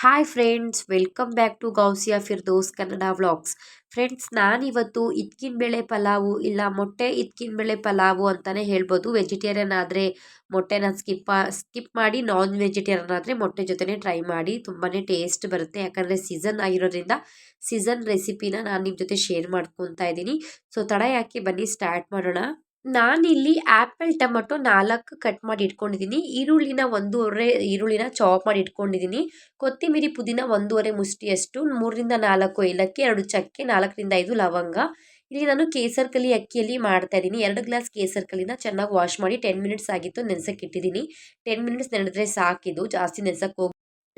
Hi friends welcome back to Gausiya Firdous Kannada vlogs friends ನಾನಿವತ್ತು ಇದ್ಕಿನ ಬೇಳೆ ಪಲಾವು ಇಲ್ಲ ಮೊಟ್ಟೆ ಇದ್ಕಿನ ಬೇಳೆ ಪಲಾವು ಅಂತಲೇ ಹೇಳ್ಬೋದು. ವೆಜಿಟೇರಿಯನ್ ಆದರೆ ಮೊಟ್ಟೆನ ಸ್ಕಿಪ್ ಸ್ಕಿಪ್ ಮಾಡಿ ನಾನ್ ವೆಜಿಟೇರಿಯನ್ ಆದರೆ ಮೊಟ್ಟೆ ಜೊತೆನೇ ಟ್ರೈ ಮಾಡಿ. ತುಂಬಾ ಟೇಸ್ಟ್ ಬರುತ್ತೆ. ಯಾಕಂದರೆ ಸೀಸನ್ ಆಗಿರೋದ್ರಿಂದ ಸೀಸನ್ ರೆಸಿಪಿನ ನಾನು ನಿಮ್ಮ ಜೊತೆ ಶೇರ್ ಮಾಡ್ಕೊತಾ ಇದ್ದೀನಿ. ಸೊ ತಡ ಯಾಕೆ ಬನ್ನಿ ಸ್ಟಾರ್ಟ್ ಮಾಡೋಣ. ನಾನಿಲ್ಲಿ ಆ್ಯಪಲ್ ಟೊಮೊಟೊ ನಾಲ್ಕು ಕಟ್ ಮಾಡಿ ಇಟ್ಕೊಂಡಿದ್ದೀನಿ. ಈರುಳ್ಳಿನ ಒಂದೂವರೆ, ಈರುಳ್ಳಿನ ಚಾಪ್ ಮಾಡಿ ಇಟ್ಕೊಂಡಿದ್ದೀನಿ. ಕೊತ್ತಿಮಿರಿ ಪುದೀನ ಒಂದೂವರೆ ಮುಷ್ಟಿಯಷ್ಟು, ಮೂರರಿಂದ ನಾಲ್ಕು ಏಲಕ್ಕಿ, ಎರಡು ಚಕ್ಕೆ, ನಾಲ್ಕರಿಂದ ಐದು ಲವಂಗ. ಇಲ್ಲಿ ನಾನು ಕೇಸರ್ ಕಲಿ ಅಕ್ಕಿಯಲ್ಲಿ ಮಾಡ್ತಾ ಇದ್ದೀನಿ. ಎರಡು ಗ್ಲಾಸ್ ಕೇಸರ್ ಕಲಿನ ಚೆನ್ನಾಗಿ ವಾಶ್ ಮಾಡಿ, ಟೆನ್ ಮಿನಿಟ್ಸ್ ಆಗಿತ್ತು ನೆನೆಸಕ್ಕೆ ಇಟ್ಟಿದ್ದೀನಿ. ಟೆನ್ ಮಿನಿಟ್ಸ್ ನೆನೆದ್ರೆ ಸಾಕಿದು ಜಾಸ್ತಿ ನೆನೆಸಕ್ಕೆ ಹೋಗಿ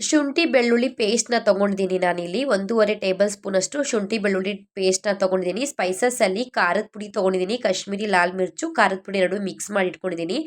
ಶುಂಠಿ ಬೆಳ್ಳುಳ್ಳಿ ಪೇಸ್ಟ್ನ ತೊಗೊಂಡಿದ್ದೀನಿ ನಾನಿಲ್ಲಿ. ಒಂದೂವರೆ ಟೇಬಲ್ ಸ್ಪೂನಷ್ಟು ಶುಂಠಿ ಬೆಳ್ಳುಳ್ಳಿ ಪೇಸ್ಟ್ನ ತೊಗೊಂಡಿದ್ದೀನಿ. ಸ್ಪೈಸಸ್ಸಲ್ಲಿ ಖಾರದ ಪುಡಿ ತೊಗೊಂಡಿದ್ದೀನಿ, ಕಾಶ್ಮೀರಿ ಲಾಲ್ ಮಿರ್ಚು, ಖಾರದ ಪುಡಿ ಎರಡು ಮಿಕ್ಸ್ ಮಾಡಿ ಇಟ್ಕೊಂಡಿದ್ದೀನಿ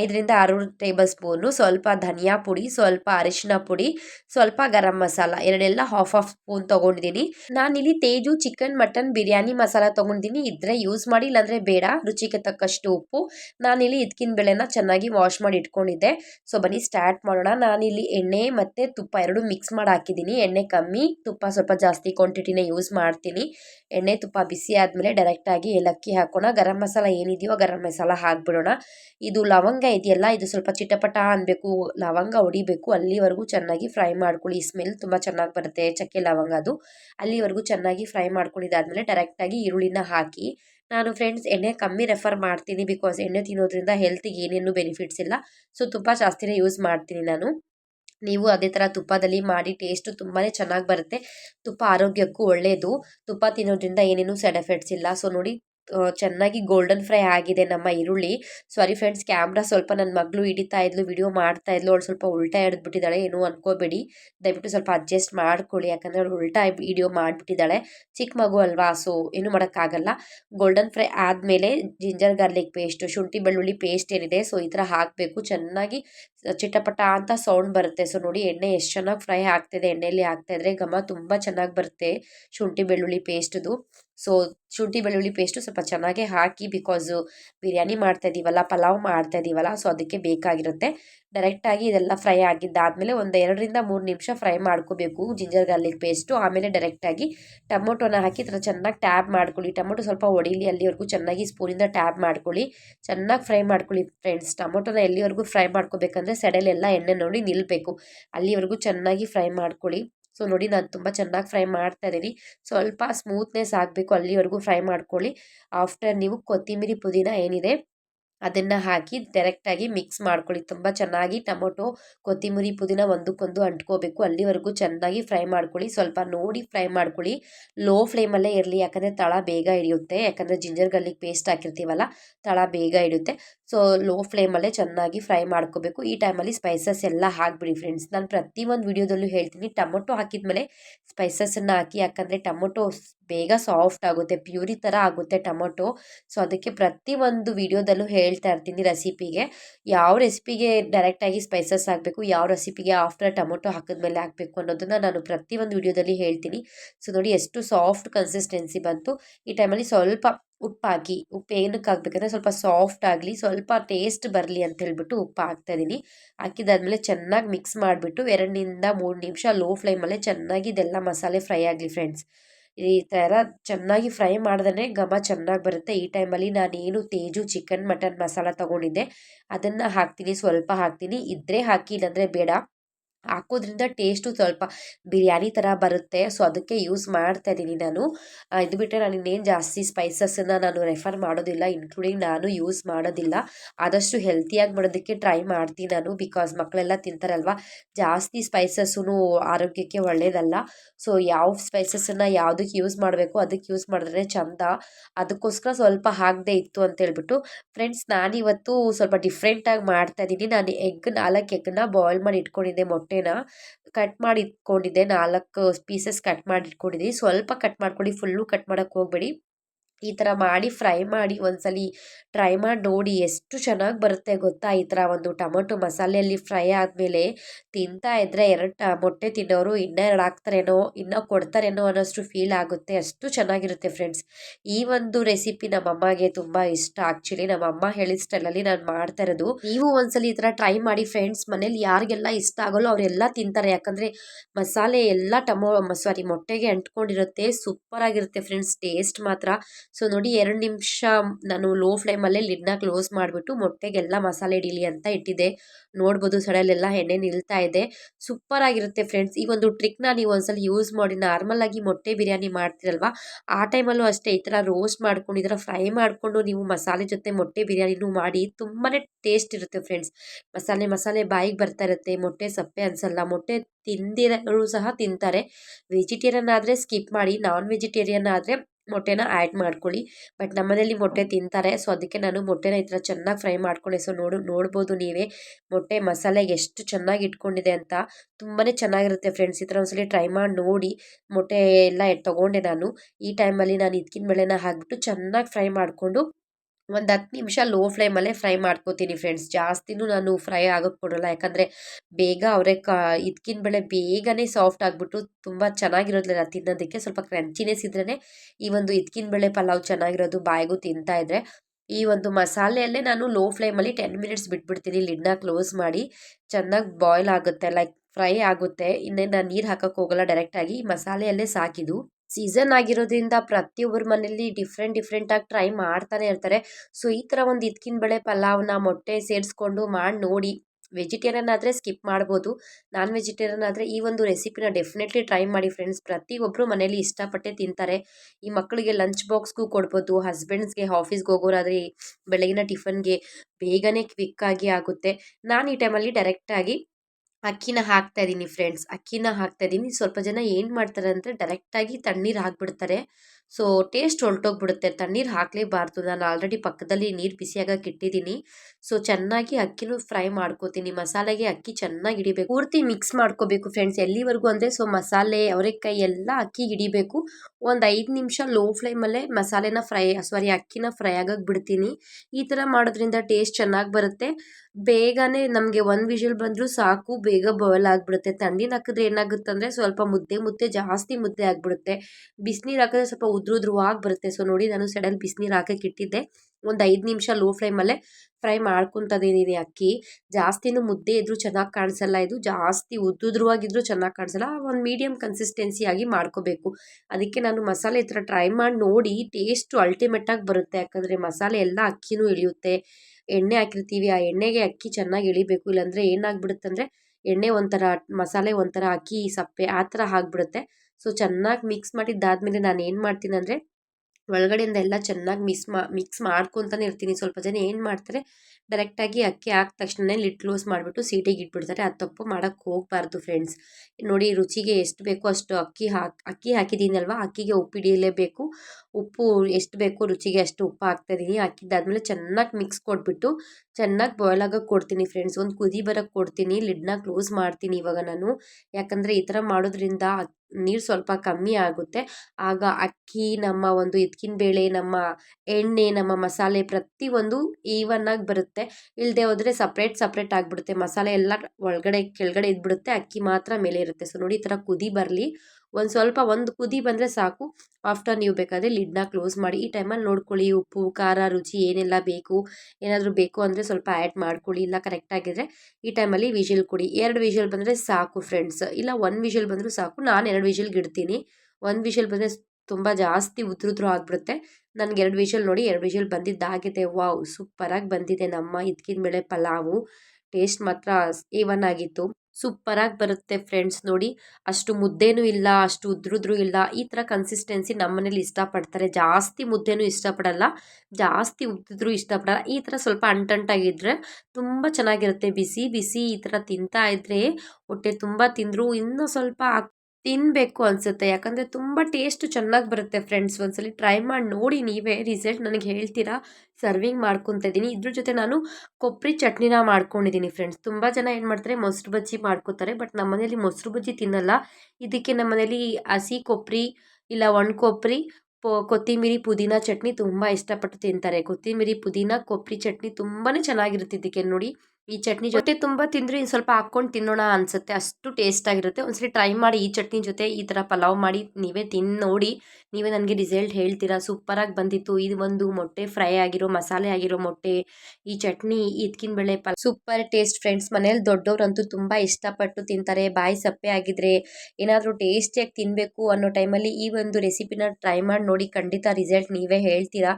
ಐದರಿಂದ ಆರು ಟೇಬಲ್ ಸ್ಪೂನು ಸ್ವಲ್ಪ ಧನಿಯಾ ಪುಡಿ, ಸ್ವಲ್ಪ ಅರಿಶಿನ ಪುಡಿ, ಸ್ವಲ್ಪ ಗರಂ ಮಸಾಲ ಎರಡೆಲ್ಲ ಹಾಫ್ ಹಾಫ್ ಸ್ಪೂನ್ ತೊಗೊಂಡಿದ್ದೀನಿ. ನಾನಿಲ್ಲಿ ತೇಜು ಚಿಕನ್ ಮಟನ್ ಬಿರಿಯಾನಿ ಮಸಾಲ ತೊಗೊಂಡಿದ್ದೀನಿ. ಇದ್ರೆ ಯೂಸ್ ಮಾಡಿ, ಇಲ್ಲಾಂದರೆ ಬೇಡ, ರುಚಿಗೆ ತಕ್ಕಷ್ಟು ಉಪ್ಪು. ನಾನಿಲ್ಲಿ ಇದಕ್ಕಿನ ಬೆಳೆನ ಚೆನ್ನಾಗಿ ವಾಶ್ ಮಾಡಿ ಇಟ್ಕೊಂಡಿದ್ದೆ ಸೊ ಬನ್ನಿ ಸ್ಟಾರ್ಟ್ ಮಾಡೋಣ. ನಾನಿಲ್ಲಿ ಎಣ್ಣೆ ಮತ್ತು ತುಪ್ಪ ಎರಡು ಮಿಕ್ಸ್ ಮಾಡಿ ಹಾಕಿದ್ದೀನಿ. ಎಣ್ಣೆ ಕಮ್ಮಿ, ತುಪ್ಪ ಸ್ವಲ್ಪ ಜಾಸ್ತಿ ಕ್ವಾಂಟಿಟಿನೇ ಯೂಸ್ ಮಾಡ್ತೀನಿ. ಎಣ್ಣೆ, ತುಪ್ಪ ಬಿಸಿ ಆದಮೇಲೆ ಡೈರೆಕ್ಟಾಗಿ ಏಲಕ್ಕಿ ಹಾಕೋಣ. ಗರಂ ಮಸಾಲ ಏನಿದೆಯೋ ಗರಂ ಮಸಾಲ ಹಾಕ್ಬಿಡೋಣ. ಇದು ಲವಂಗ ಇದೆಯಲ್ಲ, ಇದು ಸ್ವಲ್ಪ ಚಿಟಪಟ ಅನ್ಬೇಕು. ಲವಂಗ ಹೊಡಿಬೇಕು. ಅಲ್ಲಿವರೆಗೂ ಚೆನ್ನಾಗಿ ಫ್ರೈ ಮಾಡ್ಕೊಳ್ಳಿ. ಸ್ಮೆಲ್ ತುಂಬ ಚೆನ್ನಾಗಿ ಬರುತ್ತೆ. ಚಕ್ಕೆ ಲವಂಗ ಅದು. ಅಲ್ಲಿವರೆಗೂ ಚೆನ್ನಾಗಿ ಫ್ರೈ ಮಾಡ್ಕೊಂಡಿದ್ದಾದಮೇಲೆ ಡೈರೆಕ್ಟಾಗಿ ಈರುಳ್ಳಿನ ಹಾಕಿ. ನಾನು ಫ್ರೆಂಡ್ಸ್ ಎಣ್ಣೆ ಕಮ್ಮಿ ರೆಫರ್ ಮಾಡ್ತೀನಿ ಬಿಕಾಸ್ ಎಣ್ಣೆ ತಿನ್ನೋದ್ರಿಂದ ಹೆಲ್ತಿಗೆ ಏನೇನು ಬೆನಿಫಿಟ್ಸ್ ಇಲ್ಲ. ಸೊ ತುಂಬ ಜಾಸ್ತಿನೇ ಯೂಸ್ ಮಾಡ್ತೀನಿ ನಾನು. ನೀವು ಅದೇ ಥರ ತುಪ್ಪದಲ್ಲಿ ಮಾಡಿ ಟೇಸ್ಟು ತುಂಬಾ ಚೆನ್ನಾಗಿ ಬರುತ್ತೆ. ತುಪ್ಪ ಆರೋಗ್ಯಕ್ಕೂ ಒಳ್ಳೆಯದು ತುಪ್ಪ ತಿನ್ನೋದ್ರಿಂದ ಏನೇನು ಸೈಡ್ ಎಫೆಕ್ಟ್ಸ್ ಇಲ್ಲ. ಸೊ ನೋಡಿ ಚೆನ್ನಾಗಿ ಗೋಲ್ಡನ್ ಫ್ರೈ ಆಗಿದೆ ನಮ್ಮ ಈರುಳ್ಳಿ. ಸಾರಿ ಫ್ರೆಂಡ್ಸ್, ಕ್ಯಾಮ್ರಾ ಸ್ವಲ್ಪ ನನ್ನ ಮಗಳು ಹಿಡಿತಾ ಇದ್ಲು, ವಿಡಿಯೋ ಮಾಡ್ತಾ ಇದ್ಲು, ಅವಳು ಸ್ವಲ್ಪ ಉಲ್ಟಾ ಹಿಡಿದ್ಬಿಟ್ಟಿದ್ದಾಳೆ. ಏನು ಅನ್ಕೋಬೇಡಿ. ದಯವಿಟ್ಟು ಸ್ವಲ್ಪ ಅಡ್ಜಸ್ಟ್ ಮಾಡ್ಕೊಳ್ಳಿ. ಯಾಕಂದರೆ ಅವಳು ಉಲ್ಟಾ ವಿಡಿಯೋ ಮಾಡಿಬಿಟ್ಟಿದ್ದಾಳೆ. ಚಿಕ್ಕ ಮಗು ಅಲ್ವಾ, ಸೊ ಏನು ಮಾಡೋಕ್ಕಾಗಲ್ಲ. ಗೋಲ್ಡನ್ ಫ್ರೈ ಆದಮೇಲೆ ಜಿಂಜರ್ ಗಾರ್ಲಿಕ್ ಪೇಸ್ಟು, ಶುಂಠಿ ಬೆಳ್ಳುಳ್ಳಿ ಪೇಸ್ಟ್ ಏನಿದೆ, ಸೊ ಈ ಥರ ಹಾಕಬೇಕು. ಚೆನ್ನಾಗಿ ಚಿಟಪಟ ಅಂತ ಸೌಂಡ್ ಬರುತ್ತೆ. ಸೊ ನೋಡಿ, ಎಣ್ಣೆ ಎಷ್ಟು ಚೆನ್ನಾಗಿ ಫ್ರೈ ಆಗ್ತಿದೆ ಎಣ್ಣೆಯಲ್ಲಿ ಇದ್ರೆ ಘಮ ತುಂಬ ಚೆನ್ನಾಗಿ ಬರುತ್ತೆ ಶುಂಠಿ ಬೆಳ್ಳುಳ್ಳಿ ಪೇಸ್ಟ್ದು ಸೊ ಶುಂಠಿ ಬೆಳ್ಳುಳ್ಳಿ ಪೇಸ್ಟು ಸ್ವಲ್ಪ ಚೆನ್ನಾಗೇ ಹಾಕಿ ಬಿಕಾಸು ಬಿರಿಯಾನಿ ಮಾಡ್ತಾ ಇದ್ದೀವಲ್ಲ ಪಲಾವ್ ಮಾಡ್ತಾ ಇದ್ದೀವಲ್ಲ ಸೊ ಅದಕ್ಕೆ ಬೇಕಾಗಿರುತ್ತೆ. ಡೈರೆಕ್ಟಾಗಿ ಇದೆಲ್ಲ ಫ್ರೈ ಆಗಿದ್ದಾದಮೇಲೆ ಒಂದು ಎರಡರಿಂದ ಮೂರು ನಿಮಿಷ ಫ್ರೈ ಮಾಡ್ಕೋಬೇಕು ಜಿಂಜರ್ ಗಾರ್ಲಿಕ್ ಪೇಸ್ಟು ಆಮೇಲೆ ಡೈರೆಕ್ಟಾಗಿ ಟೊಮೊಟೊನ ಹಾಕಿ ಥರ ಚೆನ್ನಾಗಿ ಟ್ಯಾಬ್ ಮಾಡ್ಕೊಳ್ಳಿ. ಟೊಮೊಟೊ ಸ್ವಲ್ಪ ಒಡಿಲಿ ಅಲ್ಲಿವರೆಗೂ ಚೆನ್ನಾಗಿ ಸ್ಪೂನಿಂದ ಟ್ಯಾಬ್ ಮಾಡ್ಕೊಳ್ಳಿ. ಚೆನ್ನಾಗಿ ಫ್ರೈ ಮಾಡ್ಕೊಳ್ಳಿ ಫ್ರೆಂಡ್ಸ್ ಟೊಮೊಟೊನ ಎಲ್ಲಿವರೆಗೂ ಫ್ರೈ ಮಾಡ್ಕೋಬೇಕಂದ್ರೆ ಸೆಡೆಲೆಲ್ಲ ಎಣ್ಣೆ ನೋಡಿ ನಿಲ್ಲಬೇಕು ಅಲ್ಲಿವರೆಗೂ ಚೆನ್ನಾಗಿ ಫ್ರೈ ಮಾಡ್ಕೊಳ್ಳಿ. ಸೊ ನೋಡಿ ನಾನು ತುಂಬ ಚೆನ್ನಾಗಿ ಫ್ರೈ ಮಾಡ್ತಾ ಇದ್ದೀನಿ. ಸ್ವಲ್ಪ ಸ್ಮೂತ್ನೆಸ್ ಆಗಬೇಕು, ಅಲ್ಲಿವರೆಗೂ ಫ್ರೈ ಮಾಡ್ಕೊಳ್ಳಿ. ಆಫ್ಟರ್ ನೀವು ಕೊತ್ತಿಮಿರಿ ಪುದೀನ ಏನಿದೆ ಅದನ್ನು ಹಾಕಿ ಡೈರೆಕ್ಟಾಗಿ ಮಿಕ್ಸ್ ಮಾಡ್ಕೊಳ್ಳಿ. ತುಂಬ ಚೆನ್ನಾಗಿ ಟೊಮೊಟೊ, ಕೊತ್ತಿಮುರಿ, ಪುದೀನ ಒಂದಕ್ಕೊಂದು ಅಂಟ್ಕೋಬೇಕು. ಅಲ್ಲಿವರೆಗೂ ಚೆನ್ನಾಗಿ ಫ್ರೈ ಮಾಡ್ಕೊಳ್ಳಿ. ಸ್ವಲ್ಪ ನೋಡಿ ಫ್ರೈ ಮಾಡ್ಕೊಳ್ಳಿ. ಲೋ ಫ್ಲೇಮಲ್ಲೇ ಇರಲಿ. ಯಾಕಂದರೆ ತಳ ಬೇಗ ಹಿಡಿಯುತ್ತೆ. ಯಾಕಂದರೆ ಜಿಂಜರ್ ಗಾರ್ಲಿಕ್ ಪೇಸ್ಟ್ ಹಾಕಿರ್ತೀವಲ್ಲ, ತಳ ಬೇಗ ಹಿಡಿಯುತ್ತೆ. ಸೊ ಲೋ ಫ್ಲೇಮಲ್ಲೇ ಚೆನ್ನಾಗಿ ಫ್ರೈ ಮಾಡ್ಕೋಬೇಕು. ಈ ಟೈಮಲ್ಲಿ ಸ್ಪೈಸಸ್ ಎಲ್ಲ ಹಾಕ್ಬಿಡಿ ಫ್ರೆಂಡ್ಸ್ ನಾನು ಪ್ರತಿ ಒಂದು ವೀಡಿಯೋದಲ್ಲೂ ಹೇಳ್ತೀನಿ, ಟೊಮೊಟೊ ಹಾಕಿದ್ಮೇಲೆ ಸ್ಪೈಸಸನ್ನು ಹಾಕಿ, ಯಾಕಂದರೆ ಟೊಮೊಟೊ ಬೇಗ ಸಾಫ್ಟ್ ಆಗುತ್ತೆ ಪ್ಯೂರಿ ಥರ ಆಗುತ್ತೆ ಟೊಮೊಟೊ. ಸೊ ಅದಕ್ಕೆ ಪ್ರತಿಯೊಂದು ವೀಡಿಯೋದಲ್ಲೂ ಹೇಳ್ತಾ ಇರ್ತೀನಿ ರೆಸಿಪಿಗೆ ಯಾವ ರೆಸಿಪಿಗೆ ಡೈರೆಕ್ಟಾಗಿ ಸ್ಪೈಸಸ್ ಹಾಕಬೇಕು, ಯಾವ ರೆಸಿಪಿಗೆ ಆಫ್ಟರ್ ಟೊಮೊಟೊ ಹಾಕಿದ್ಮೇಲೆ ಹಾಕಬೇಕು ಅನ್ನೋದನ್ನು ನಾನು ಪ್ರತಿ ಒಂದು ವೀಡಿಯೋದಲ್ಲಿ ಹೇಳ್ತೀನಿ. ಸೊ ನೋಡಿ ಎಷ್ಟು ಸಾಫ್ಟ್ ಕನ್ಸಿಸ್ಟೆನ್ಸಿ ಬಂತು. ಈ ಟೈಮಲ್ಲಿ ಸ್ವಲ್ಪ ಉಪ್ಪು ಹಾಕಿ ಉಪ್ಪು ಏನಕ್ಕೆ ಹಾಕ್ಬೇಕಂದ್ರೆ ಸ್ವಲ್ಪ ಸಾಫ್ಟ್ ಆಗಲಿ, ಸ್ವಲ್ಪ ಟೇಸ್ಟ್ ಬರಲಿ ಅಂತ ಹೇಳ್ಬಿಟ್ಟು ಉಪ್ಪು ಹಾಕ್ತಾಯಿದ್ದೀನಿ ಹಾಕಿದಾದ್ಮೇಲೆ ಚೆನ್ನಾಗಿ ಮಿಕ್ಸ್ ಮಾಡಿಬಿಟ್ಟು ಎರಡರಿಂದ ಮೂರು ನಿಮಿಷ ಲೋ ಫ್ಲೇಮಲ್ಲೇ ಚೆನ್ನಾಗಿ ಇದೆಲ್ಲ ಮಸಾಲೆ ಫ್ರೈ ಆಗಲಿ ಫ್ರೆಂಡ್ಸ್ ಈ ಥರ ಚೆನ್ನಾಗಿ ಫ್ರೈ ಮಾಡಿದ್ರೆ ಘಮ ಚೆನ್ನಾಗಿ ಬರುತ್ತೆ. ಈ ಟೈಮಲ್ಲಿ ನಾನೇನು ತೇಜು ಚಿಕನ್ ಮಟನ್ ಮಸಾಲ ತೊಗೊಂಡಿದ್ದೆ. ಅದನ್ನು ಹಾಕ್ತೀನಿ, ಸ್ವಲ್ಪ ಹಾಕ್ತೀನಿ. ಇದ್ದರೆ ಹಾಕಿ ಇಲ್ಲಾಂದರೆ ಬೇಡ. ಹಾಕೋದ್ರಿಂದ ಟೇಸ್ಟು ಸ್ವಲ್ಪ ಬಿರಿಯಾನಿ ಥರ ಬರುತ್ತೆ. ಸೊ ಅದಕ್ಕೆ ಯೂಸ್ ಮಾಡ್ತಾ ಇದ್ದೀನಿ ನಾನು. ಇದು ಬಿಟ್ಟರೆ ನಾನು ಇನ್ನೇನು ಜಾಸ್ತಿ ಸ್ಪೈಸಸ್ಸನ್ನು ನಾನು ರೆಫರ್ ಮಾಡೋದಿಲ್ಲ. ಇನ್ಕ್ಲೂಡಿಂಗ್ ನಾನು ಯೂಸ್ ಮಾಡೋದಿಲ್ಲ. ಆದಷ್ಟು ಹೆಲ್ತಿಯಾಗಿ ಮಾಡೋದಕ್ಕೆ ಟ್ರೈ ಮಾಡ್ತೀನಿ ನಾನು ಬಿಕಾಸ್ ಮಕ್ಕಳೆಲ್ಲ ತಿಂತಾರಲ್ವ? ಜಾಸ್ತಿ ಸ್ಪೈಸಸ್ಸೂ ಆರೋಗ್ಯಕ್ಕೆ ಒಳ್ಳೆಯದಲ್ಲ ಸೊ ಯಾವ ಸ್ಪೈಸಸ್ಸನ್ನು ಯಾವುದಕ್ಕೆ ಯೂಸ್ ಮಾಡಬೇಕು ಅದಕ್ಕೆ ಯೂಸ್ ಮಾಡಿದ್ರೆ ಚಂದ. ಅದಕ್ಕೋಸ್ಕರ ಸ್ವಲ್ಪ ಹಾಕದೇ ಇತ್ತು ಅಂತ ಹೇಳ್ಬಿಟ್ಟು. ಫ್ರೆಂಡ್ಸ್ ನಾನಿವತ್ತು ಸ್ವಲ್ಪ ಡಿಫ್ರೆಂಟಾಗಿ ಮಾಡ್ತಾ ಇದ್ದೀನಿ. ನಾನು ಎಗ್ ನಾಲ್ಕು ಎಗ್ನ ಬಾಯ್ಲ್ ಮಾಡಿ ಇಟ್ಕೊಂಡಿದ್ದೆ ಮೊಟ್ಟೆ ಮೊಟ್ಟೆನ ಕಟ್ ಮಾಡಿ ಇಟ್ಕೊಂಡಿದ್ದೆ ನಾಲ್ಕು ಪೀಸಸ್ ಕಟ್ ಮಾಡಿ ಇಟ್ಕೊಂಡಿದ್ದೀನಿ ಸ್ವಲ್ಪ ಕಟ್ ಮಾಡ್ಕೊಳ್ಳಿ. ಫುಲ್ಲು ಕಟ್ ಮಾಡೋಕ್ಕೆ ಹೋಗಬೇಡಿ. ಈ ಥರ ಮಾಡಿ ಫ್ರೈ ಮಾಡಿ ಒಂದ್ಸಲಿ ಟ್ರೈ ಮಾಡಿ ನೋಡಿ ಎಷ್ಟು ಚೆನ್ನಾಗಿ ಬರುತ್ತೆ ಗೊತ್ತಾ ಈ ಥರ ಒಂದು ಟೊಮೊಟೊ ಮಸಾಲೆಯಲ್ಲಿ ಫ್ರೈ ಆದಮೇಲೆ ತಿಂತಾ ಇದ್ದರೆ ಎರಡು ಟ ಮೊಟ್ಟೆ ತಿನ್ನೋರು ಇನ್ನೂ ಎರಡು ಹಾಕ್ತಾರೇನೋ, ಇನ್ನೂ ಕೊಡ್ತಾರೇನೋ ಅನ್ನೋಷ್ಟು ಫೀಲ್ ಆಗುತ್ತೆ. ಅಷ್ಟು ಚೆನ್ನಾಗಿರುತ್ತೆ ಫ್ರೆಂಡ್ಸ್ ಈ ಒಂದು ರೆಸಿಪಿ ನಮ್ಮ ಅಮ್ಮಗೆ ತುಂಬ ಇಷ್ಟ. ಆ್ಯಕ್ಚುಲಿ ನಮ್ಮ ಅಮ್ಮ ಹೇಳಿದ ಸ್ಟೈಲಲ್ಲಿ ನಾನು ಮಾಡ್ತಾ ಇರೋದು. ನೀವು ಒಂದ್ಸಲಿ ಈ ಥರ ಟ್ರೈ ಮಾಡಿ ಫ್ರೆಂಡ್ಸ್ ಮನೇಲಿ ಯಾರಿಗೆಲ್ಲ ಇಷ್ಟ ಆಗೋಲ್ಲ ಅವರೆಲ್ಲ ತಿಂತಾರೆ. ಯಾಕಂದರೆ ಮಸಾಲೆ ಎಲ್ಲ ಟಮೊ ಸಾರಿ ಮೊಟ್ಟೆಗೆ ಅಂಟ್ಕೊಂಡಿರುತ್ತೆ ಸೂಪರ್ ಆಗಿರುತ್ತೆ ಫ್ರೆಂಡ್ಸ್ ಟೇಸ್ಟ್ ಮಾತ್ರ ಸೊ ನೋಡಿ, ಎರಡು ನಿಮಿಷ ನಾನು ಲೋ ಫ್ಲೇಮಲ್ಲೇ ಲಿಡ್ನ ಕ್ಲೋಸ್ ಮಾಡಿಬಿಟ್ಟು ಮೊಟ್ಟೆಗೆಲ್ಲ ಮಸಾಲೆ ಇಡೀಲಿ ಅಂತ ಇಟ್ಟಿದ್ದೆ. ನೋಡ್ಬೋದು ಸಡಲೆಲ್ಲ ಎಣ್ಣೆ ನಿಲ್ತಾ ಇದೆ. ಸೂಪರ್ ಆಗಿರುತ್ತೆ ಫ್ರೆಂಡ್ಸ್ ಈ ಒಂದು ಟ್ರಿಕ್ನ ನೀವು ಒಂದ್ಸಲ ಯೂಸ್ ಮಾಡಿ ನಾರ್ಮಲ್ ಆಗಿ ಮೊಟ್ಟೆ ಬಿರಿಯಾನಿ ಮಾಡ್ತಿರಲ್ವಾ? ಆ ಟೈಮಲ್ಲೂ ಅಷ್ಟೇ ಈ ಥರ ರೋಸ್ಟ್ ಮಾಡ್ಕೊಂಡು, ಈ ಥರ ಫ್ರೈ ಮಾಡಿಕೊಂಡು ನೀವು ಮಸಾಲೆ ಜೊತೆ ಮೊಟ್ಟೆ ಬಿರಿಯಾನಿನೂ ಮಾಡಿ ತುಂಬಾ ಟೇಸ್ಟ್ ಇರುತ್ತೆ ಫ್ರೆಂಡ್ಸ್ ಮಸಾಲೆ ಮಸಾಲೆ ಬಾಯಿಗೆ ಬರ್ತಾ ಇರುತ್ತೆ. ಮೊಟ್ಟೆ ಸಪ್ಪೆ ಅನಿಸಲ್ಲ. ಮೊಟ್ಟೆ ತಿಂದಿರೋರು ಸಹ ತಿಂತಾರೆ. ವೆಜಿಟೇರಿಯನ್ ಆದರೆ ಸ್ಕಿಪ್ ಮಾಡಿ ನಾನ್ ವೆಜಿಟೇರಿಯನ್ ಆದರೆ ಮೊಟ್ಟೆನ ಆ್ಯಡ್ ಮಾಡ್ಕೊಳ್ಳಿ. ಬಟ್ ನಮ್ಮನೇಲಿ ಮೊಟ್ಟೆ ತಿಂತಾರೆ. ಸೊ ಅದಕ್ಕೆ ನಾನು ಮೊಟ್ಟೆನ ಈ ಥರ ಚೆನ್ನಾಗಿ ಫ್ರೈ ಮಾಡ್ಕೊಂಡೆ ಸೊ ನೋಡು, ನೋಡ್ಬೋದು ನೀವೇ. ಮೊಟ್ಟೆ ಮಸಾಲೆ ಎಷ್ಟು ಚೆನ್ನಾಗಿ ಇಟ್ಕೊಂಡಿದೆ ಅಂತ ತುಂಬಾ ಚೆನ್ನಾಗಿರುತ್ತೆ ಫ್ರೆಂಡ್ಸ್ ಈ ಥರ ಒಂದ್ಸಲಿ ಟ್ರೈ ಮಾಡಿ, ನೋಡಿ. ಮೊಟ್ಟೆ ಎಲ್ಲ ತೊಗೊಂಡೆ ನಾನು. ಈ ಟೈಮಲ್ಲಿ ನಾನು ಇದಕ್ಕಿನ ಬೇಳೆನ ಹಾಕ್ಬಿಟ್ಟು ಚೆನ್ನಾಗಿ ಫ್ರೈ ಮಾಡಿಕೊಂಡು ಒಂದು ಹತ್ತು ನಿಮಿಷ ಲೋ ಫ್ಲೇಮಲ್ಲೇ ಫ್ರೈ ಮಾಡ್ಕೋತೀನಿ ಫ್ರೆಂಡ್ಸ್ ಜಾಸ್ತಿನೂ ನಾನು ಫ್ರೈ ಆಗೋಕ್ಕೆ ಕೊಡೋಲ್ಲ. ಯಾಕಂದರೆ ಬೇಗ ಅವರೆಕಾ ಇದಕ್ಕಿನ ಬೆಳೆ ಬೇಗನೆ ಸಾಫ್ಟ್ ಆಗಿಬಿಟ್ಟು ತುಂಬ ಚೆನ್ನಾಗಿರೋದಿಲ್ಲ ತಿನ್ನೋದಕ್ಕೆ ಸ್ವಲ್ಪ ಕ್ರಂಚಿನೆಸ್ ಇದ್ರೇ ಈ ಒಂದು ಇದಕ್ಕಿನ ಬೆಳೆ ಪಲಾವ್ ಚೆನ್ನಾಗಿರೋದು ಬಾಯಿಗೂ ತಿಂತಾ ಇದ್ದರೆ ಈ ಒಂದು ಮಸಾಲೆಯಲ್ಲೇ ನಾನು ಲೋ ಫ್ಲೇಮಲ್ಲಿ ಟೆನ್ ಮಿನಿಟ್ಸ್ ಬಿಟ್ಬಿಡ್ತೀನಿ. ಲಿಡ್ನ ಕ್ಲೋಸ್ ಮಾಡಿ ಚೆನ್ನಾಗಿ ಬಾಯ್ಲ್ ಆಗುತ್ತೆ ಲೈಕ್ ಫ್ರೈ ಆಗುತ್ತೆ. ಇನ್ನೇನು ನಾನು ನೀರು ಹಾಕೋಕ್ಕೆ ಹೋಗಲ್ಲ ಡೈರೆಕ್ಟಾಗಿ ಮಸಾಲೆಯಲ್ಲೇ ಸಾಕಿದು ಸೀಸನ್ ಆಗಿರೋದ್ರಿಂದ ಪ್ರತಿಯೊಬ್ಬರ ಮನೇಲಿ ಡಿಫ್ರೆಂಟ್ ಡಿಫ್ರೆಂಟಾಗಿ ಟ್ರೈ ಮಾಡ್ತಾನೆ ಇರ್ತಾರೆ. ಸೊ ಈ ಥರ ಒಂದು ಇದಕ್ಕಿನ ಬೆಳೆ ಪಲಾವ್ನ ಮೊಟ್ಟೆ ಸೇರಿಸ್ಕೊಂಡು ಮಾಡಿ ನೋಡಿ. ವೆಜಿಟೇರಿಯನ್ ಆದರೆ ಸ್ಕಿಪ್ ಮಾಡ್ಬೋದು. ನಾನ್ ವೆಜಿಟೇರಿಯನ್ ಆದರೆ ಈ ಒಂದು ರೆಸಿಪಿನ ಡೆಫಿನೆಟ್ಲಿ ಟ್ರೈ ಮಾಡಿ ಫ್ರೆಂಡ್ಸ್ ಪ್ರತಿಯೊಬ್ಬರು ಮನೇಲಿ ಇಷ್ಟಪಟ್ಟೆ ತಿಂತಾರೆ. ಈ ಮಕ್ಕಳಿಗೆ ಲಂಚ್ ಬಾಕ್ಸ್ಗೂ ಕೊಡ್ಬೋದು. ಹಸ್ಬೆಂಡ್ಸ್ಗೆ ಆಫೀಸ್ಗೆ ಹೋಗೋರಾದರೆ ಬೆಳಗಿನ ಟಿಫನ್ಗೆ ಬೇಗನೆ ಕ್ವಿಕ್ಕಾಗಿ ಆಗುತ್ತೆ. ನಾನು ಈ ಟೈಮಲ್ಲಿ ಡೈರೆಕ್ಟಾಗಿ ಅಕ್ಕಿನ ಹಾಕ್ತಾ ಇದ್ದೀನಿ ಫ್ರೆಂಡ್ಸ್ ಅಕ್ಕಿನ ಹಾಕ್ತಾ ಇದ್ದೀನಿ. ಸ್ವಲ್ಪ ಜನ ಏನು ಮಾಡ್ತಾರೆ ಅಂದರೆ ಡೈರೆಕ್ಟಾಗಿ ತಣ್ಣೀರು ಹಾಕ್ಬಿಡ್ತಾರೆ. So taste ಹೊರಟೋಗ್ಬಿಡುತ್ತೆ. ತಣ್ಣೀರು ಹಾಕಲೇಬಾರ್ದು. ನಾನು ಆಲ್ರೆಡಿ ಪಕ್ಕದಲ್ಲಿ ನೀರು ಬಿಸಿಯಾಗಕ್ಕೆ ಇಟ್ಟಿದ್ದೀನಿ. ಸೊ ಚೆನ್ನಾಗಿ ಅಕ್ಕಿನೂ ಫ್ರೈ ಮಾಡ್ಕೋತೀನಿ. ಮಸಾಲೆಗೆ ಅಕ್ಕಿ ಚೆನ್ನಾಗಿ ಹಿಡಿಬೇಕು. ಪೂರ್ತಿ ಮಿಕ್ಸ್ ಮಾಡ್ಕೋಬೇಕು ಫ್ರೆಂಡ್ಸ್ ಎಲ್ಲಿವರೆಗೂ ಅಂದರೆ ಸೊ ಮಸಾಲೆ, ಅವರೆಕಾಯಿ ಎಲ್ಲ ಅಕ್ಕಿ ಹಿಡಿಬೇಕು. ಒಂದು ಐದು ನಿಮಿಷ ಲೋ ಫ್ಲೇಮಲ್ಲೇ ಮಸಾಲೆನ ಫ್ರೈ ಸಾರಿ ಅಕ್ಕಿನ ಫ್ರೈ ಆಗಕ್ಕೆ ಬಿಡ್ತೀನಿ. ಈ ಥರ ಮಾಡೋದ್ರಿಂದ ಟೇಸ್ಟ್ ಚೆನ್ನಾಗಿ ಬರುತ್ತೆ. ಬೇಗನೆ ನಮಗೆ ಒಂದು ವಿಷಲ್ ಬಂದರೂ ಸಾಕು, ಬೇಗ ಬಾಯ್ಲ್ ಆಗಿಬಿಡುತ್ತೆ. ತಣ್ಣೀರು ಹಾಕಿದ್ರೆ ಏನಾಗುತ್ತೆ ಅಂದರೆ ಸ್ವಲ್ಪ ಮುದ್ದೆ ಮುದ್ದೆ ಜಾಸ್ತಿ ಮುದ್ದೆ ಆಗಿಬಿಡುತ್ತೆ. ಬಿಸಿನೀರು ಹಾಕಿದ್ರೆ ಸ್ವಲ್ಪ ಉದ್ರು ಉದ್ರುವಾಗಿ ಬರುತ್ತೆ. ಸೊ ನೋಡಿ ನಾನು ಸಡನ್ ಬಿಸಿನೀರು ಹಾಕಕ್ಕೆ ಇಟ್ಟಿದ್ದೆ. ಒಂದು ಐದು ನಿಮಿಷ ಲೋ ಫ್ಲೇಮಲ್ಲೇ ಫ್ರೈ ಮಾಡ್ಕೊತದೀನಿ ಅಕ್ಕಿ. ಜಾಸ್ತಿನೂ ಮುದ್ದೆ ಇದ್ರೂ ಚೆನ್ನಾಗಿ ಕಾಣಿಸಲ್ಲ. ಇದು ಜಾಸ್ತಿ ಉದ್ದುದ್ರವಾಗಿದ್ರೂ ಚೆನ್ನಾಗಿ ಕಾಣಿಸಲ್ಲ. ಒಂದು ಮೀಡಿಯಮ್ ಕನ್ಸಿಸ್ಟೆನ್ಸಿಯಾಗಿ ಮಾಡ್ಕೋಬೇಕು. ಅದಕ್ಕೆ ನಾನು ಮಸಾಲೆ ಈ ಥರ ಟ್ರೈ ಮಾಡಿ ನೋಡಿ ಟೇಸ್ಟು ಅಲ್ಟಿಮೇಟಾಗಿ ಬರುತ್ತೆ. ಯಾಕಂದರೆ ಮಸಾಲೆ ಎಲ್ಲ ಅಕ್ಕಿನೂ ಇಳಿಯುತ್ತೆ. ಎಣ್ಣೆ ಹಾಕಿರ್ತೀವಿ, ಆ ಎಣ್ಣೆಗೆ ಅಕ್ಕಿ ಚೆನ್ನಾಗಿ ಇಳಿಬೇಕು ಇಲ್ಲಾಂದರೆ ಏನಾಗ್ಬಿಡುತ್ತೆ ಅಂದರೆ ಎಣ್ಣೆ ಒಂಥರ, ಮಸಾಲೆ ಒಂಥರ ಅಕ್ಕಿ, ಸಪ್ಪೆ ಆ ಥರ ಆಗಿಬಿಡುತ್ತೆ. ಸೊ ಚೆನ್ನಾಗಿ ಮಿಕ್ಸ್ ಮಾಡಿದ್ದಾದಮೇಲೆ ನಾನು ಏನು ಮಾಡ್ತೀನಿ ಅಂದರೆ ಒಳಗಡೆಯಿಂದ ಎಲ್ಲ ಚೆನ್ನಾಗಿ ಮಿಸ್ ಮಾ, ಮಿಕ್ಸ್ ಮಾಡ್ಕೊತಾನೆ ಇರ್ತೀನಿ. ಸ್ವಲ್ಪ ಜನ ಏನು ಮಾಡ್ತಾರೆ ಡೈರೆಕ್ಟಾಗಿ ಅಕ್ಕಿ ಹಾಕಿದ ತಕ್ಷಣನೇ ಲಿಟ್ ಕ್ಲೋಸ್ ಮಾಡಿಬಿಟ್ಟು ಸೀಟಿಗೆ ಇಟ್ಬಿಡ್ತಾರೆ. ಅದು ತಪ್ಪು ಮಾಡೋಕ್ಕೆ ಹೋಗಬಾರ್ದು ಫ್ರೆಂಡ್ಸ್ ನೋಡಿ ರುಚಿಗೆ ಎಷ್ಟು ಬೇಕೋ ಅಷ್ಟು ಅಕ್ಕಿ ಹಾಕಿ, ಅಕ್ಕಿ ಹಾಕಿದ್ದೀನಲ್ವ? ಅಕ್ಕಿಗೆ ಉಪ್ಪು ಹಿಡಿಯಲೇಬೇಕು. ಉಪ್ಪು ಎಷ್ಟು ಬೇಕೋ ರುಚಿಗೆ ಅಷ್ಟು ಉಪ್ಪು ಹಾಕ್ತಾಯಿದ್ದೀನಿ ಹಾಕಿದ್ದಾದ್ಮೇಲೆ ಚೆನ್ನಾಗಿ ಮಿಕ್ಸ್ ಕೊಟ್ಬಿಟ್ಟು ಚೆನ್ನಾಗಿ ಬಾಯ್ಲ್ ಆಗೋಕ್ಕೆ ಕೊಡ್ತೀನಿ ಫ್ರೆಂಡ್ಸ್ ಒಂದು ಕುದಿ ಬರೋಕ್ಕೆ ಕೊಡ್ತೀನಿ ಲಿಡ್ನ ಕ್ಲೋಸ್ ಮಾಡ್ತೀನಿ ಇವಾಗ ನಾನು. ಯಾಕಂದರೆ ಈ ಥರ ಮಾಡೋದ್ರಿಂದ ನೀರು ಸ್ವಲ್ಪ ಕಮ್ಮಿ ಆಗುತ್ತೆ. ಆಗ ಅಕ್ಕಿ, ನಮ್ಮ ಒಂದು ಎತ್ಕಿನ ಬೇಳೆ, ನಮ್ಮ ಎಣ್ಣೆ, ನಮ್ಮ ಮಸಾಲೆ ಪ್ರತಿಯೊಂದು ಈವನ್ನಾಗಿ ಬರುತ್ತೆ. ಇಲ್ಲದೆ ಹೋದರೆ ಸಪ್ರೇಟ್ ಸಪ್ರೇಟ್ ಆಗಿಬಿಡುತ್ತೆ. ಮಸಾಲೆ ಎಲ್ಲ ಒಳಗಡೆ ಕೆಳಗಡೆ ಇದ್ಬಿಡುತ್ತೆ. ಅಕ್ಕಿ ಮಾತ್ರ ಮೇಲೆ ಇರುತ್ತೆ. ಸೊ ನೋಡಿ ಈ ಥರ ಕುದಿ ಬರಲಿ. ಒಂದು ಸ್ವಲ್ಪ ಒಂದು ಕುದಿ ಬಂದರೆ ಸಾಕು. ಆಫ್ಟರ್ ನೀವು ಬೇಕಾದರೆ ಲಿಡ್ನ ಕ್ಲೋಸ್ ಮಾಡಿ, ಈ ಟೈಮಲ್ಲಿ ನೋಡ್ಕೊಳ್ಳಿ ಉಪ್ಪು, ಖಾರ, ರುಚಿ ಏನೆಲ್ಲ ಬೇಕು, ಏನಾದರೂ ಬೇಕು ಅಂದರೆ ಸ್ವಲ್ಪ ಆ್ಯಡ್ ಮಾಡ್ಕೊಳ್ಳಿ. ಇಲ್ಲ ಕರೆಕ್ಟಾಗಿದ್ದರೆ ಈ ಟೈಮಲ್ಲಿ ವಿಜಿಲ್ ಕೊಡಿ. ಎರಡು ವಿಷಲ್ ಬಂದರೆ ಸಾಕು ಫ್ರೆಂಡ್ಸ್ ಇಲ್ಲ ಒಂದು ವಿಷಲ್ ಬಂದರೂ ಸಾಕು. ನಾನು ಎರಡು ವಿಷಲ್ಗೆ ಇಡ್ತೀನಿ ಒಂದು ವಿಷಲ್ ಬಂದರೆ ತುಂಬ ಜಾಸ್ತಿ ಉದ್ರುದ್ರು ಆಗಿಬಿಡುತ್ತೆ. ನನಗೆ ಎರಡು ವಿಷಲ್ ನೋಡಿ ಎರಡು ವಿಷಲ್ ಬಂದಿದ್ದಾಗಿದೆ. ವಾವ್ ಸೂಪರಾಗಿ ಬಂದಿದೆ ನಮ್ಮ ಇದಕ್ಕಿನ ಮೇಲೆ ಪಲಾವು. ಟೇಸ್ಟ್ ಮಾತ್ರ ಏವನ್ ಆಗಿತ್ತು. ಸೂಪರಾಗಿ ಬರುತ್ತೆ ಫ್ರೆಂಡ್ಸ್ ನೋಡಿ. ಅಷ್ಟು ಮುದ್ದೆನೂ ಇಲ್ಲ, ಅಷ್ಟು ಉದ್ರುದ್ರೂ ಇಲ್ಲ. ಈ ಥರ ಕನ್ಸಿಸ್ಟೆನ್ಸಿ ನಮ್ಮನೇಲಿ ಇಷ್ಟಪಡ್ತಾರೆ. ಜಾಸ್ತಿ ಮುದ್ದೆನೂ ಇಷ್ಟಪಡಲ್ಲ. ಜಾಸ್ತಿ ಉದ್ದಿದ್ರೂ ಇಷ್ಟಪಡಲ್ಲ. ಈ ಥರ ಸ್ವಲ್ಪ ಅಂಟಂಟಾಗಿದ್ದರೆ ತುಂಬ ಚೆನ್ನಾಗಿರುತ್ತೆ. ಬಿಸಿ ಬಿಸಿ ಈ ಥರ ತಿಂತಾ ಇದ್ದರೆ ಹೊಟ್ಟೆ ತುಂಬ ತಿಂದರೂ ಇನ್ನೂ ಸ್ವಲ್ಪ ತಿನ್ನಬೇಕು ಅನಿಸುತ್ತೆ. ಯಾಕಂದರೆ ತುಂಬ ಟೇಸ್ಟು ಚೆನ್ನಾಗಿ ಬರುತ್ತೆ ಫ್ರೆಂಡ್ಸ್ ಒಂದ್ಸಲಿ ಟ್ರೈ ಮಾಡಿ ನೋಡಿ ನೀವೇ ರಿಸಲ್ಟ್ ನನಗೆ ಹೇಳ್ತೀರಾ? ಸರ್ವಿಂಗ್ ಮಾಡ್ಕೊತ ಇದ್ದೀನಿ ಇದ್ರ ಜೊತೆ ನಾನು ಕೊಬ್ಬರಿ ಚಟ್ನಿನ ಮಾಡ್ಕೊಂಡಿದ್ದೀನಿ ಫ್ರೆಂಡ್ಸ್ ತುಂಬ ಜನ ಏನು ಮಾಡ್ತಾರೆ? ಮೊಸರು ಬಜ್ಜಿ ಮಾಡ್ಕೋತಾರೆ. ಬಟ್ ನಮ್ಮ ಮನೇಲಿ ಮೊಸರು ಬಜ್ಜಿ ತಿನ್ನಲ್ಲ. ಇದಕ್ಕೆ ನಮ್ಮ ಮನೇಲಿ ಹಸಿ ಕೊಬ್ಬರಿ ಇಲ್ಲ ಒಣ ಕೊಬ್ಬರಿ ಪೊ ಕೊತ್ತಿಮಿರಿ ಪುದೀನ ಚಟ್ನಿ ತುಂಬ ಇಷ್ಟಪಟ್ಟು ತಿಂತಾರೆ. ಕೊತ್ತಿಮಿರಿ, ಪುದೀನ ಕೊಬ್ಬರಿ ಚಟ್ನಿ ತುಂಬಾ ಚೆನ್ನಾಗಿರುತ್ತೆ ಇದಕ್ಕೆ ನೋಡಿ. ಈ ಚಟ್ನಿ ಜೊತೆ ತುಂಬ ತಿಂದರೆ ಇನ್ನು ಸ್ವಲ್ಪ ಹಾಕ್ಕೊಂಡು ತಿನ್ನೋಣ ಅನಿಸುತ್ತೆ. ಅಷ್ಟು ಟೇಸ್ಟ್ ಆಗಿರುತ್ತೆ. ಒಂದ್ಸರಿ ಟ್ರೈ ಮಾಡಿ ಈ ಚಟ್ನಿ ಜೊತೆ ಈ ಥರ ಪಲಾವ್ ಮಾಡಿ ನೀವೇ ತಿಂದು ನೋಡಿ. ನೀವೇ ನನಗೆ ರಿಸಲ್ಟ್ ಹೇಳ್ತೀರಾ? ಸೂಪರಾಗಿ ಬಂದಿತ್ತು. ಇದು ಒಂದು ಮೊಟ್ಟೆ ಫ್ರೈ ಆಗಿರೋ, ಮಸಾಲೆ ಆಗಿರೋ ಮೊಟ್ಟೆ. ಈ ಚಟ್ನಿ ಇದಕ್ಕಿನ ಬೆಳೆ ಪಲ್ ಸೂಪರ್ ಟೇಸ್ಟ್ ಫ್ರೆಂಡ್ಸ್ ಮನೇಲಿ ದೊಡ್ಡವರಂತೂ ತುಂಬ ಇಷ್ಟಪಟ್ಟು ತಿಂತಾರೆ. ಬಾಯಿ ಸಪ್ಪೆ ಆಗಿದ್ರೆ ಏನಾದರೂ ಟೇಸ್ಟಿಯಾಗಿ ತಿನ್ನಬೇಕು ಅನ್ನೋ ಟೈಮಲ್ಲಿ ಈ ಒಂದು ರೆಸಿಪಿನ ಟ್ರೈ ಮಾಡಿ ನೋಡಿ ಖಂಡಿತ ರಿಸಲ್ಟ್ ನೀವೇ ಹೇಳ್ತೀರಾ?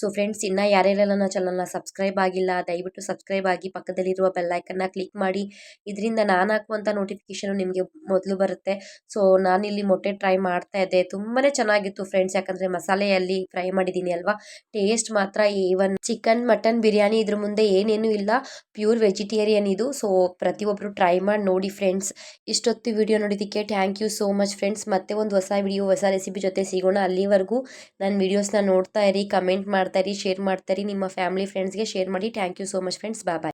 ಸೊ ಫ್ರೆಂಡ್ಸ್ ಇನ್ನೂ ಯಾರ್ಯಾರೆಲ್ಲ ನನ್ನ ಚಾನಲ್ನ ಸಬ್ಸ್ಕ್ರೈಬ್ ಆಗಿಲ್ಲ, ದಯವಿಟ್ಟು ಸಬ್ಸ್ಕ್ರೈಬ್ ಆಗಿ ಪಕ್ಕದಲ್ಲಿರುವ ಬೆಲ್ಲೈಕನ್ನ ಕ್ಲಿಕ್ ಮಾಡಿ. ಇದರಿಂದ ನಾನು ಹಾಕುವಂಥ ನೋಟಿಫಿಕೇಷನು ನಿಮಗೆ ಮೊದಲು ಬರುತ್ತೆ. ಸೊ ನಾನಿಲ್ಲಿ ಮೊಟ್ಟೆ ಟ್ರೈ ಮಾಡ್ತಾ ಇದ್ದೆ. ತುಂಬಾ ಚೆನ್ನಾಗಿತ್ತು ಫ್ರೆಂಡ್ಸ್. ಯಾಕಂದರೆ ಮಸಾಲೆಯಲ್ಲಿ ಫ್ರೈ ಮಾಡಿದ್ದೀನಿ ಅಲ್ವಾ? ಟೇಸ್ಟ್ ಮಾತ್ರ ಏವನ್ ಚಿಕನ್, ಮಟನ್ ಬಿರಿಯಾನಿ ಇದ್ರ ಮುಂದೆ ಏನೇನೂ ಇಲ್ಲ. ಪ್ಯೂರ್ ವೆಜಿಟೇರಿಯನ್ ಇದು. ಸೊ ಪ್ರತಿಯೊಬ್ಬರು ಟ್ರೈ ಮಾಡಿ ನೋಡಿ ಫ್ರೆಂಡ್ಸ್. ಇಷ್ಟೊತ್ತು ವಿಡಿಯೋ ನೋಡಿದ್ದಕ್ಕೆ thank you so much friends. ಮತ್ತೆ ಒಂದು ಹೊಸ ವಿಡಿಯೋ, ಹೊಸ ರೆಸಿಪಿ ಜೊತೆ ಸಿಗೋಣ ಅಲ್ಲಿವರೆಗೂ. ನನ್ನ ವೀಡಿಯೋಸ್ನ ನೋಡ್ತಾ ಇರಿ, ಕಮೆಂಟ್ ಮಾಡ್ತಾ ಇರಿ, ಶೇರ್ ಮಾಡ್ತಾ ಇರಿ. ನಿಮ್ಮ ಫ್ಯಾಮಿಲಿ, ಫ್ರೆಂಡ್ಸ್ಗೆ ಶೇರ್ ಮಾಡಿ. Thank you so much friends. Bye bye.